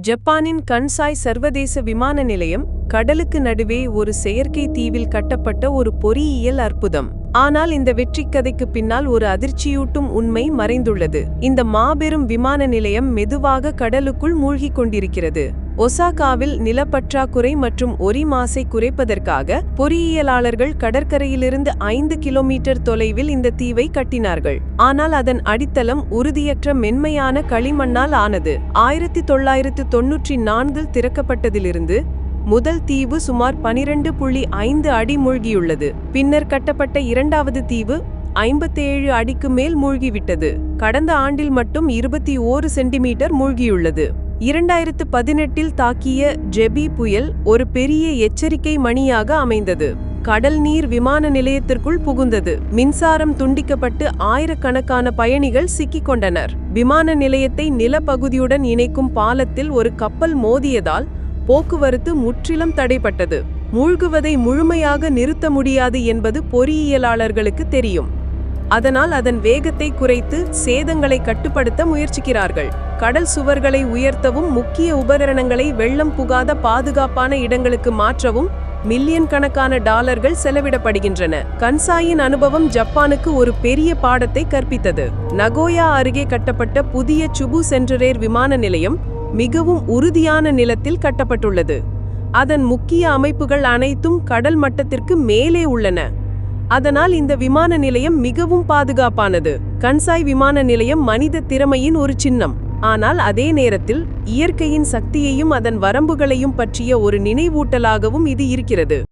ஜப்பானின் கன்சாய் சர்வதேச விமான நிலையம் கடலுக்கு நடுவே ஒரு செயற்கை தீவில் கட்டப்பட்ட ஒரு பொறியியல் அற்புதம். ஆனால் இந்த வெற்றிக் கதைக்கு பின்னால் ஒரு அதிர்ச்சியூட்டும் உண்மை மறைந்துள்ளது. இந்த மாபெரும் விமான நிலையம் மெதுவாக கடலுக்குள் மூழ்கிக் கொண்டிருக்கிறது. ஒசாகாவில் நிலப்பற்றாக்குறை மற்றும் ஒரி மாசை குறைப்பதற்காக பொறியியலாளர்கள் கடற்கரையிலிருந்து ஐந்து கிலோமீட்டர் தொலைவில் இந்த தீவை கட்டினார்கள். ஆனால் அதன் அடித்தளம் உறுதியற்ற மென்மையான களிமண்ணால் ஆனது. ஆயிரத்தி தொள்ளாயிரத்து தொன்னூற்றி நான்கில் திறக்கப்பட்டதிலிருந்து முதல் தீவு சுமார் பனிரெண்டு புள்ளி ஐந்து அடி மூழ்கியுள்ளது. பின்னர் கட்டப்பட்ட இரண்டாவது தீவு ஐம்பத்தேழு அடிக்கு மேல் மூழ்கிவிட்டது. கடந்த ஆண்டில் மட்டும் இருபத்தி ஓரு சென்டிமீட்டர் மூழ்கியுள்ளது. இரண்டாயிரத்து பதினெட்டில் தாக்கிய ஜெபி புயல் ஒரு பெரிய எச்சரிக்கை மணியாக அமைந்தது. கடல் நீர் விமான நிலையத்திற்குள் புகுந்தது. மின்சாரம் துண்டிக்கப்பட்டு ஆயிரக்கணக்கான பயணிகள் சிக்கிக் கொண்டனர் விமான நிலையத்தை நிலப்பகுதியுடன் இணைக்கும் பாலத்தில் ஒரு கப்பல் மோதியதால் போக்குவரத்து முற்றிலும் தடைப்பட்டது. மூழ்குவதை முழுமையாக நிறுத்த முடியாது என்பது பொறியியலாளர்களுக்கு தெரியும். அதனால் அதன் வேகத்தை குறைத்து சேதங்களை கட்டுப்படுத்த முயற்சிக்கிறார்கள். கடல் சுவர்களை உயர்த்தவும் முக்கிய உபகரணங்களை வெள்ளம் புகாத பாதுகாப்பான இடங்களுக்கு மாற்றவும் மில்லியன் கணக்கான டாலர்கள் செலவிடப்படுகின்றன. கன்சாயின் அனுபவம் ஜப்பானுக்கு ஒரு பெரிய பாடத்தை கற்பித்தது. நகோயா அருகே கட்டப்பட்ட புதிய சுபு சென்டரேர் விமான நிலையம் மிகவும் உறுதியான நிலத்தில் கட்டப்பட்டுள்ளது. அதன் முக்கிய அமைப்புகள் அனைத்தும் கடல் மட்டத்திற்கு மேலே உள்ளன. அதனால் இந்த விமான நிலையம் மிகவும் பாதுகாப்பானது. கன்சாய் விமான நிலையம் மனித திறமையின் ஒரு சின்னம். ஆனால் அதே நேரத்தில் இயற்கையின் சக்தியையும் அதன் வரம்புகளையும் பற்றிய ஒரு நினைவூட்டலாகவும் இது இருக்கிறது.